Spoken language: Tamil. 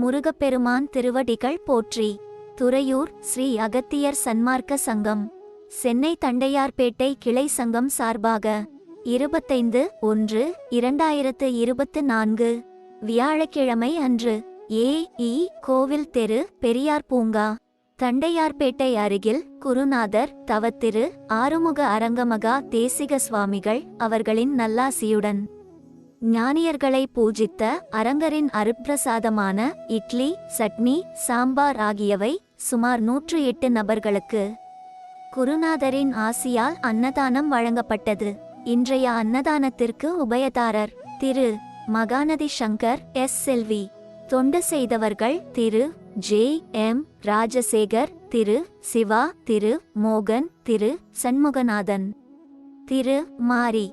முருகப்பெருமான் திருவடிகள் போற்றி. துறையூர் ஸ்ரீ அகத்தியர் சன்மார்க்க சங்கம். சென்னை தண்டையார்பேட்டை கிளை சங்கம் சார்பாக இருபத்தைந்து ஒன்று இரண்டாயிரத்து இருபத்து நான்கு வியாழக்கிழமை அன்று ஏ இ கோவில் தெரு பெரியார் பூங்கா. தண்டையார்பேட்டை அருகில் குருநாதர் தவத்திரு ஆறுமுக அரங்கமகா தேசிக சுவாமிகள் அவர்களின் நல்லாசியுடன் ஞானியர்களை பூஜித்த அரங்கரின் அருப்பிரசாதமான இட்லி சட்னி சாம்பார் ஆகியவை சுமார் நூற்று எட்டு நபர்களுக்கு குருநாதரின் ஆசியால் அன்னதானம் வழங்கப்பட்டது. இன்றைய அன்னதானத்திற்கு உபயதாரர் திரு. மகாநதி சங்கர் எஸ். செல்வி. தொண்டு செய்தவர்கள் திரு. ஜே. எம். ராஜசேகர் திரு. சிவா திரு. மோகன் திரு. சண்முகநாதன் திரு. மாரி.